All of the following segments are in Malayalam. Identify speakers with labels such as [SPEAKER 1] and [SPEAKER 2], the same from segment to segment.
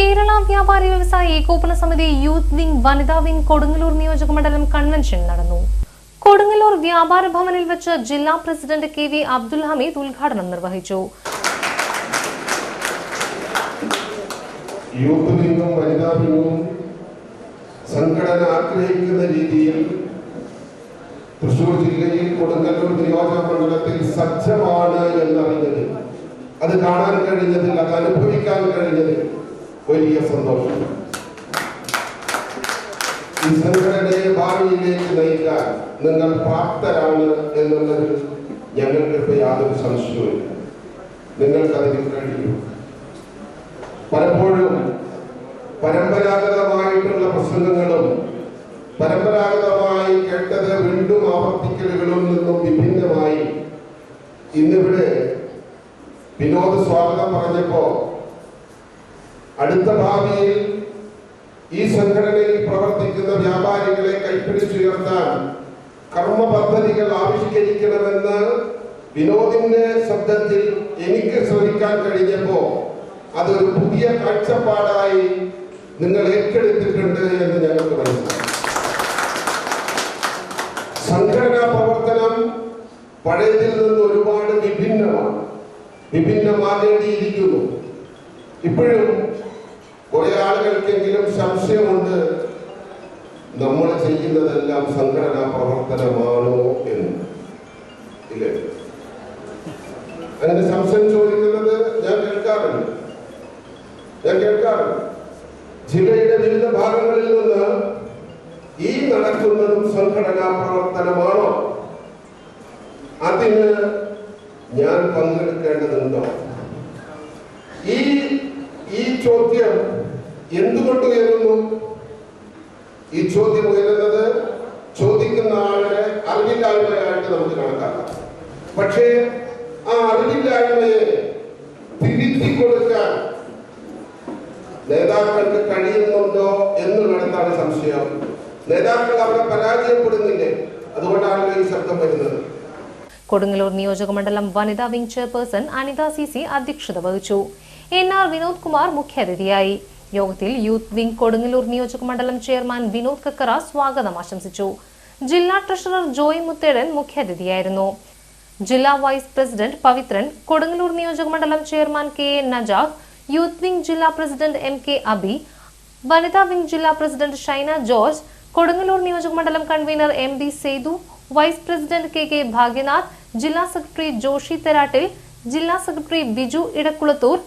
[SPEAKER 1] കേരള വ്യാപാരി വ്യവസായ ഏകോപന സമിതി യൂത്ത് വിംഗ് വനിതാ വിംഗ് കൊടുങ്ങല്ലൂർ നിയോജക മണ്ഡലം കൺവെൻഷൻ നടന്നു. കൊടുങ്ങല്ലൂർ വ്യാപാര ഭവനിൽ വെച്ച് ജില്ലാ president K V Abdul Hameed ഉദ്ഘാടനം നിർവഹിച്ചു.
[SPEAKER 2] സംഘടന ആഗ്രഹിക്കുന്ന രീതിയിൽ തൃശൂർ ജില്ലയിൽ കൊടുങ്ങല്ലൂർ നിയോജക മണ്ഡലത്തിൽ സജ്ജമാണ് എന്നറിഞ്ഞത്. അത് കാണാൻ കഴിഞ്ഞതിൽ അത് അനുഭവിക്കാൻ കഴിഞ്ഞതിൽ വലിയ സന്തോഷം. ഈ സംഘടനയെ ഭാവിയിലേക്ക് നയിക്കാൻ നിങ്ങൾ പ്രാപ്തരാണ് എന്നുള്ളതിൽ ഞങ്ങൾക്ക് ഇപ്പോൾ യാതൊരു സംശയവുമില്ല. നിങ്ങൾക്കതിന് കഴിയും. പലപ്പോഴും പരമ്പരാഗതമായിട്ടുള്ള പ്രസംഗങ്ങളും പരമ്പരാഗതമായി കേട്ടത് വീണ്ടും ആവർത്തിക്കലുകളും നിന്നും വിഭിന്നമായി ഇന്നിവിടെ വിനോദ് സ്വാഗതം പറഞ്ഞപ്പോ അടുത്ത ഭാവിയിൽ ഈ സംഘടനയിൽ പ്രവർത്തിക്കുന്ന വ്യാപാരികളെ കൈപ്പിടിച്ചുയർത്താൻ കർമ്മ പദ്ധതികൾ ആവിഷ്കരിക്കണമെന്ന് വിനോദിന്റെ ശബ്ദത്തിൽ എനിക്ക് ശ്രമിക്കാൻ കഴിഞ്ഞപ്പോ അതൊരു പുതിയ കാഴ്ചപ്പാടായി നിങ്ങൾ ഏറ്റെടുത്തിട്ടുണ്ട് എന്ന് ഞങ്ങൾക്ക് മനസ്സിലായി. സംഘടനാ പ്രവർത്തനം പഴയതിൽ നിന്ന് ഒരുപാട് വിഭിന്നമാണ്. വിഭിന്നമാകേണ്ടിയിരിക്കുന്നു. ഇപ്പോഴും കുറെ ആളുകൾക്കെങ്കിലും സംശയമുണ്ട്. നമ്മൾ ചെയ്യുന്നതെല്ലാം സംഘടനാ പ്രവർത്തനമാണോ എന്ന്. ഇല്ലേ? അങ്ങനെ സംശയം ചോദിക്കുന്നത് ഞാൻ കേൾക്കാറുണ്ട്. ഞാൻ കേൾക്കാറുണ്ട്. ജില്ലയുടെ വിവിധ ഭാഗങ്ങളിൽ നിന്ന് ഈ നടക്കുന്നതും സംഘടനാ പ്രവർത്തനമാണോ? അതിന് ഞാൻ പങ്കെടുക്കേണ്ടതുണ്ടോ? ഈ ഈ ചോദ്യം എന്തുകൊണ്ട് ഉയരുന്നു? ഈ ചോദ്യം ഉയരുന്നത് ചോദിക്കുന്ന ആളുടെ അറിവില്ലായ്മയായിട്ട് നമുക്ക് കണക്കാക്കാം. പക്ഷേ ആ അറിവില്ലായ്മയെ തിരുത്തി കൊടുക്കാൻ നേതാക്കൾക്ക് കഴിയുന്നുണ്ടോ എന്നുള്ളിടത്താണ് സംശയം. നേതാക്കൾ അവരെ പരാജയപ്പെടുന്നില്ലേ? അതുകൊണ്ടാണല്ലോ ഈ ശബ്ദം വരുന്നത്.
[SPEAKER 1] കൊടുങ്ങല്ലൂർ നിയോജകമണ്ഡലം വനിതാ wing chairperson Anitha C C അധ്യക്ഷത വഹിച്ചു. എൻ ആർ വിനോദ് കുമാർ മുഖ്യാതിഥിയായി. യോഗത്തിൽ യൂത്ത് വിംഗ് കൊടുങ്ങല്ലൂർ നിയോജക മണ്ഡലം ചെയർമാൻ വിനോദ് കക്കറ സ്വാഗതം ആശംസിച്ചു. ജില്ലാ ട്രഷറർ ജോയ് മുത്തേടൻ മുഖ്യാതിഥിയായിരുന്നു. ജില്ലാ വൈസ് പ്രസിഡന്റ് പവിത്രൻ കൊടുങ്ങല്ലൂർ നിയോജക മണ്ഡലം chairman K A Najaf youth wing ജില്ലാ പ്രസിഡന്റ് എം കെ അബി വനിതാ വിംഗ് ജില്ലാ പ്രസിഡന്റ് ഷൈന ജോർജ് കൊടുങ്ങല്ലൂർ നിയോജക മണ്ഡലം convener M B Sethu vice president K K Bhagyanath ജില്ലാ സെക്രട്ടറി ജോഷി തെരാട്ടിൽ ജില്ലാ secretary Biju Edakkulathur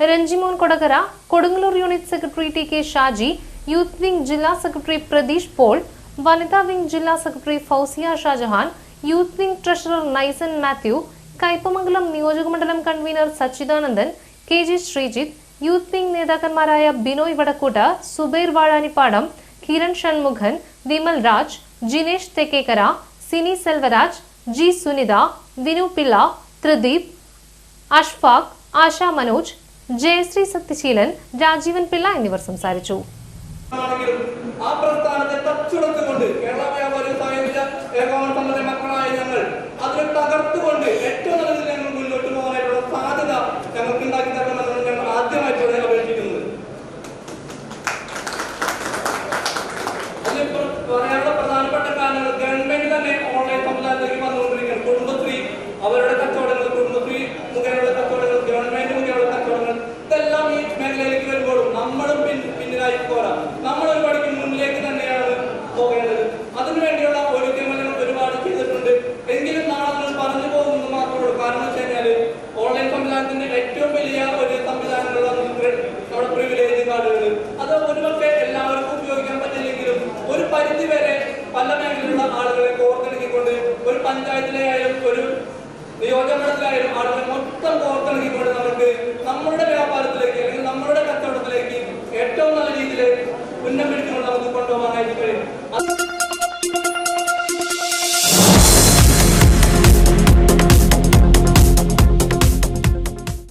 [SPEAKER 1] Ranjimon Kodakara Kodungallur unit secretary T K Shaji youth wing ജില്ലാ സെക്രട്ടറി പ്രതീഷ് പോൾ വനിതാ വിംഗ് ജില്ലാ secretary Fousiya Shajahan youth wing treasurer Naison Mathew Kaipamangalam നിയോജകമണ്ഡലം convener Sachidanandan K G Sreejith youth wing നേതാക്കന്മാരായ Binoy Vadakkoota Subair Vazhanippadam Kiran Shanmukhan Vimal Raj Jinesh Thekkekara Sini Selvaraj G Sunitha Vinu Pillai Thrideep Ashfaq Asha Manoj Jayasree Sathyaseelan Rajeevan Pillai എന്നിവർ സംസാരിച്ചു.
[SPEAKER 3] ആ പ്രസ്ഥാനത്തെ തച്ചുടച്ചുകൊണ്ട് ഏറ്റവും നല്ല അത് ഒരുപക്ഷെ എല്ലാവർക്കും ഉപയോഗിക്കാൻ പറ്റില്ലെങ്കിലും ഒരു പരിധി വരെ പല മേഖലയിലുള്ള ആളുകളെ കോർത്തിണക്കിക്കൊണ്ട് ഒരു പഞ്ചായത്തിലായാലും ഒരു നിയോജകമണ്ഡലത്തിലായാലും ആളുകളെ മൊത്തം കോർത്തിണക്കിക്കൊണ്ട് നമുക്ക് നമ്മുടെ വ്യാപാരത്തിലേക്ക് അല്ലെങ്കിൽ നമ്മുടെ കച്ചവടത്തിലേക്ക് ഏറ്റവും നല്ല രീതിയിൽ ഉന്നം പിടിച്ചുകൊണ്ട് നമുക്ക് കൊണ്ടുപോകാനായിട്ട് കഴിയും.